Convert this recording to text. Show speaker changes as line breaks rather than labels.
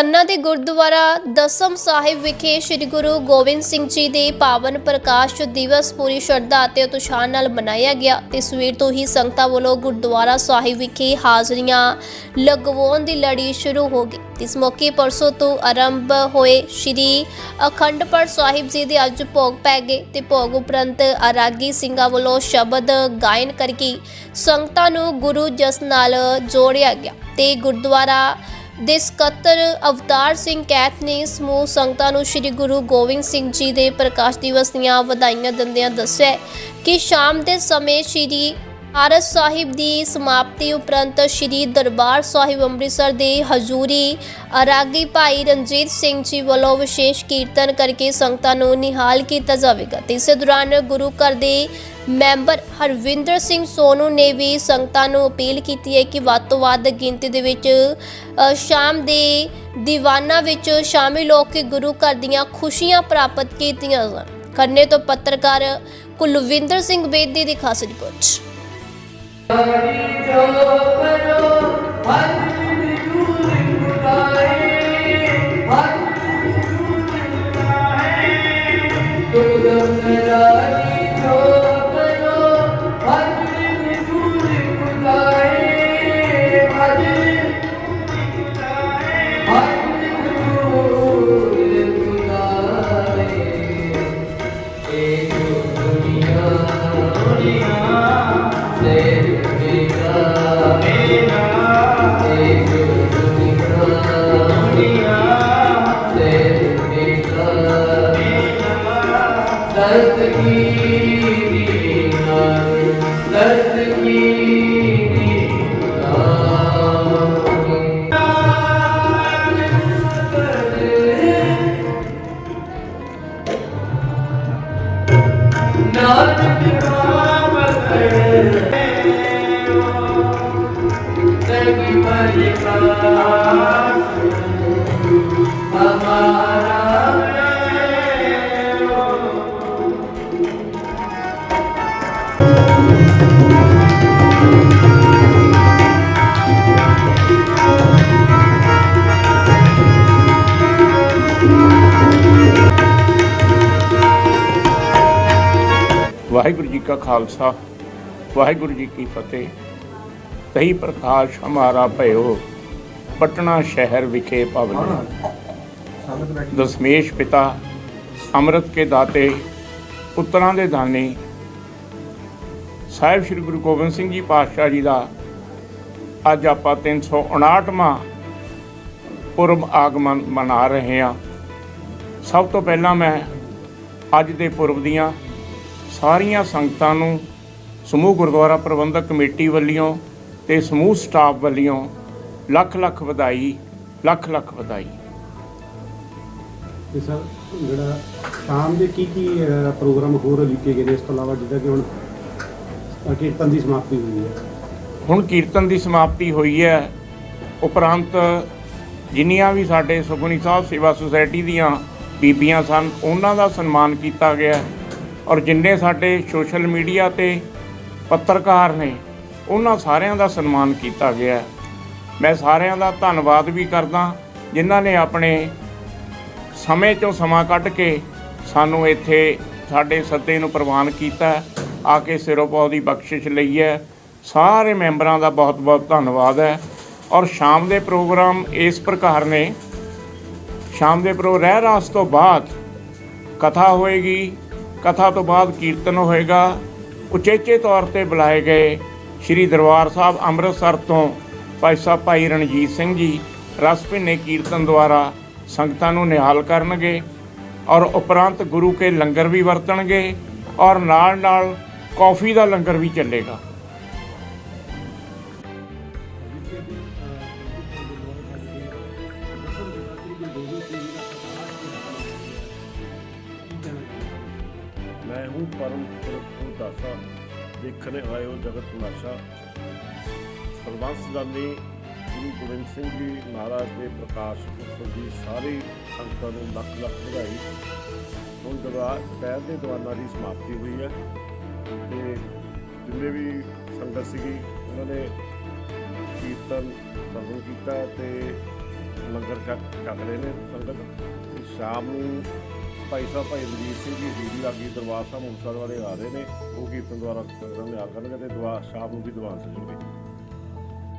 ਖੰਨਾ ਦੇ ਗੁਰਦੁਆਰਾ ਦਸਮ ਸਾਹਿਬ ਵਿਖੇ ਸ੍ਰੀ ਗੁਰੂ ਗੋਬਿੰਦ ਸਿੰਘ ਜੀ ਦੇ ਪਾਵਨ ਪ੍ਰਕਾਸ਼ ਦਿਵਸ ਪੂਰੀ ਸ਼ਰਧਾ ਅਤੇ ਉਤਸ਼ਾਹ ਨਾਲ ਮਨਾਇਆ ਗਿਆ ਤੇ ਸਵੇਰ ਤੋਂ ਹੀ ਸੰਗਤਾਂ ਵੱਲੋਂ ਗੁਰਦੁਆਰਾ ਸਾਹਿਬ ਵਿਖੇ ਹਾਜ਼ਰੀਆਂ ਲਗਵਾਉਣ ਦੀ ਲੜੀ ਸ਼ੁਰੂ ਹੋ ਗਈ। ਇਸ ਮੌਕੇ ਪਰਸੋਂ ਤੋਂ ਆਰੰਭ ਹੋਏ ਸ੍ਰੀ ਅਖੰਡ ਪਾਠ ਸਾਹਿਬ ਜੀ ਦੇ ਅੱਜ ਭੋਗ ਪੈ ਗਏ ਤੇ ਭੋਗ ਉਪਰੰਤ ਅਰਾਗੀ ਸਿੰਘਾਂ ਵੱਲੋਂ ਸ਼ਬਦ ਗਾਇਨ ਕਰਕੇ ਸੰਗਤਾਂ ਨੂੰ ਗੁਰੂ ਜਸ ਨਾਲ ਜੋੜਿਆ ਗਿਆ ਤੇ ਗੁਰਦੁਆਰਾ ਦੇ ਸਕੱਤਰ ਅਵਤਾਰ ਸਿੰਘ ਕੈਥ ਨੇ ਸਮੂਹ ਸੰਗਤਾਂ ਨੂੰ ਸ੍ਰੀ ਗੁਰੂ ਗੋਬਿੰਦ ਸਿੰਘ ਜੀ ਦੇ ਪ੍ਰਕਾਸ਼ ਦਿਵਸ ਦੀਆਂ ਵਧਾਈਆਂ ਦਿੰਦਿਆਂ ਦੱਸਿਆ ਕਿ ਸ਼ਾਮ ਦੇ ਸਮੇਂ ਸ੍ਰੀ ਆਰਸ ਸਾਹਿਬ ਦੀ ਸਮਾਪਤੀ ਉਪਰੰਤ ਸ੍ਰੀ ਦਰਬਾਰ ਸਾਹਿਬ ਅੰਮ੍ਰਿਤਸਰ ਦੇ ਹਜ਼ੂਰੀ ਅਰਾਗੀ ਭਾਈ ਰਣਜੀਤ ਸਿੰਘ ਜੀ ਵੱਲੋਂ ਵਿਸ਼ੇਸ਼ ਕੀਰਤਨ ਕਰਕੇ ਸੰਗਤਾਂ ਨੂੰ ਨਿਹਾਲ ਕੀਤਾ ਜਾਵੇਗਾ। ਤੇ ਇਸੇ ਦੌਰਾਨ ਗੁਰੂ ਘਰ ਦੇ ਮੈਂਬਰ ਹਰਵਿੰਦਰ ਸਿੰਘ ਸੋਨੂ ਨੇ ਵੀ ਸੰਗਤਾਂ ਨੂੰ ਅਪੀਲ ਕੀਤੀ ਹੈ ਕਿ ਵੱਧ ਤੋਂ ਵੱਧ ਗਿਣਤੀ ਦੇ ਵਿੱਚ ਸ਼ਾਮ ਦੇ ਦੀਵਾਨਾਂ ਵਿੱਚ ਸ਼ਾਮਿਲ ਹੋ ਕੇ ਗੁਰੂ ਘਰ ਦੀਆਂ ਖੁਸ਼ੀਆਂ ਪ੍ਰਾਪਤ ਕੀਤੀਆਂ ਜਾਣ। ਖੰਨੇ ਤੋਂ ਪੱਤਰਕਾਰ ਕੁਲਵਿੰਦਰ ਸਿੰਘ ਬੇਦੀ ਦੀ ਖਾਸ ਰਿਪੋਰਟ।
ਹਰੀ ਜੋ ਕਰੋ ਹਰਿ ਦਰਦ ਕੀ
ਵਾਹਿਗੁਰੂ ਜੀ ਕਾ ਖਾਲਸਾ, ਵਾਹਿਗੁਰੂ ਜੀ ਕੀ ਫਤਿਹ। ਤਹੀ ਪ੍ਰਕਾਸ਼ ਹਮਾਰਾ ਭਇਓ, ਪਟਨਾ ਸ਼ਹਿਰ ਵਿਖੇ ਭਵਨ ਦਸਮੇਸ਼ ਪਿਤਾ ਅੰਮ੍ਰਿਤ ਕੇ ਦਾਤੇ, ਪੁੱਤਰਾਂ ਦੇ ਦਾਨੀ। ਸਾਹਿਬ ਸ੍ਰੀ ਗੁਰੂ ਗੋਬਿੰਦ ਸਿੰਘ ਜੀ ਪਾਤਸ਼ਾਹ ਜੀ ਦਾ ਅੱਜ ਆਪਾਂ 359ਵਾਂ ਪੁਰਬ ਆਗਮਨ ਮਨਾ ਰਹੇ ਹਾਂ। ਸਭ ਤੋਂ ਪਹਿਲਾਂ ਮੈਂ ਅੱਜ ਦੇ ਪੁਰਬ ਦੀਆਂ ਸਾਰੀਆਂ ਸੰਗਤਾਂ ਨੂੰ ਸਮੂਹ ਗੁਰਦੁਆਰਾ ਪ੍ਰਬੰਧਕ ਕਮੇਟੀ ਵੱਲੋਂ ਤੇ ਸਮੂਹ ਸਟਾਫ ਵੱਲੋਂ ਲੱਖ ਲੱਖ ਵਧਾਈ ਲੱਖ ਲੱਖ ਵਧਾਈ।
ਤੇ ਸਰ ਜਿਹੜਾ ਸ਼ਾਮ ਦੇ ਕੀ ਕੀ ਪ੍ਰੋਗਰਾਮ ਹੋਰ ਲਿਖੇ ਗਏ ਨੇ ਇਸ ਤੋਂ ਇਲਾਵਾ ਜਿੱਦਾਂ ਕਿ ਹੁਣ ਕੀਰਤਨ ਦੀ ਸਮਾਪਤੀ ਹੋਈ ਹੈ।
ਹੁਣ ਕੀਰਤਨ ਦੀ ਸਮਾਪਤੀ ਹੋਈ ਹੈ। ਉਪਰੰਤ ਜਿੰਨੀਆਂ ਵੀ ਸਾਡੇ ਸੁਖਮਨੀ ਸਾਹਿਬ ਸੇਵਾ ਸੁਸਾਇਟੀ ਦੀਆਂ ਬੀਬੀਆਂ ਸਨ ਉਹਨਾਂ ਦਾ ਸਨਮਾਨ ਕੀਤਾ ਗਿਆ ਔਰ ਜਿੰਨੇ ਸਾਡੇ ਸੋਸ਼ਲ ਮੀਡੀਆ ਤੇ ਪੱਤਰਕਾਰ ਨੇ, ਉਹਨਾਂ ਸਾਰਿਆਂ ਦਾ ਸਨਮਾਨ ਕੀਤਾ ਗਿਆ ਮੈਂ ਸਾਰਿਆਂ ਦਾ ਧੰਨਵਾਦ ਵੀ ਕਰਦਾ, ਜਿਨ੍ਹਾਂ ਨੇ ਆਪਣੇ ਸਮੇਂ ਚੋਂ ਸਮਾਂ ਕੱਢ ਕੇ ਸਾਨੂੰ ਇੱਥੇ ਸਾਡੇ ਸੱਦੇ ਨੂੰ ਪ੍ਰਵਾਨ ਕੀਤਾ ਆ ਕੇ ਸਿਰੋਪਾਉ ਦੀ ਬਖਸ਼ਿਸ਼ ਲਈ ਹੈ। ਸਾਰੇ ਮੈਂਬਰਾਂ ਦਾ ਬਹੁਤ-ਬਹੁਤ ਧੰਨਵਾਦ ਹੈ। ਔਰ ਸ਼ਾਮ ਦੇ ਪ੍ਰੋਗਰਾਮ ਇਸ ਪ੍ਰਕਾਰ ਨੇ। ਸ਼ਾਮ ਦੇ ਪ੍ਰੋ, ਰਹਿ ਰਾਸ ਤੋਂ ਬਾਅਦ ਕਥਾ ਹੋਏਗੀ ਕਥਾ ਤੋਂ ਬਾਅਦ ਕੀਰਤਨ ਹੋਏਗਾ। ਉਚੇਚੇ ਤੌਰ ਤੇ ਬੁਲਾਏ ਗਏ ਸ੍ਰੀ ਦਰਬਾਰ ਸਾਹਿਬ ਅੰਮ੍ਰਿਤਸਰ ਤੋਂ ਭਾਈ ਸਾਹਿਬ ਭਾਈ ਰਣਜੀਤ ਸਿੰਘ ਜੀ ਰਸ ਭਿੰਨੇ ਕੀਰਤਨ ਦੁਆਰਾ ਸੰਗਤਾਂ ਨੂੰ ਨਿਹਾਲ ਕਰਨਗੇ ਔਰ ਉਪਰੰਤ ਗੁਰੂ ਕੇ ਲੰਗਰ ਵੀ ਵਰਤਣਗੇ ਔਰ ਨਾਲ ਨਾਲ ਕੌਫੀ ਦਾ ਲੰਗਰ ਵੀ ਚੱਲੇਗਾ।
ਮੈਂ ਹੂੰ ਪਰਮ ਪੁਰਖ ਦਾਸਾ ਦੇਖਣੇ ਆਇਓ ਜਗਤ ਤਮਾਸ਼ਾ ਸਰਬੰਸ ਦਾਨੀ ਗੁਰੂ ਗੋਬਿੰਦ ਸਿੰਘ ਜੀ ਮਹਾਰਾਜ ਦੇ ਪ੍ਰਕਾਸ਼ ਪੁਰਬ ਦੀ ਸਾਰੀ ਸੰਗਤਾਂ ਨੂੰ ਲੱਖ ਲੱਖ ਵਧਾਈ। ਹੁਣ ਦਵਾ ਦੁਪਹਿਰ ਦੇ ਦੀਵਾਨਾਂ ਦੀ ਸਮਾਪਤੀ ਹੋਈ ਹੈ ਤੇ ਜਿੰਨੇ ਵੀ ਸੰਗਤ ਸੀਗੀ, ਉਹਨਾਂ ਨੇ ਕੀਰਤਨ ਸਰਵਣ ਕੀਤਾ ਤੇ ਲੰਗਰ ਛਕ ਛਕ ਰਹੇ ਨੇ ਸੰਗਤ। ਤੇ ਸ਼ਾਮ ਨੂੰ ਭਾਈ ਸਾਹਿਬ, ਭਾਈ ਰਣਜੀਤ ਸਿੰਘ ਜੀ ਡੀਡੀ ਲਾਗੀ, ਦਰਬਾਰ ਸਾਹਿਬ, ਮੁਕਤਸਰ ਵਾਲੇ ਆ ਰਹੇ ਨੇ। ਉਹ ਕੀਰਤਨ ਦੁਆਰਾ ਸੰਗਤਾਂ ਨੂੰ ਕਰਨਗੇ ਤੇ ਦੁਆ ਸ਼ਾਮ ਨੂੰ ਵੀ ਦੀਵਾਨ ਸਜੂਗੇ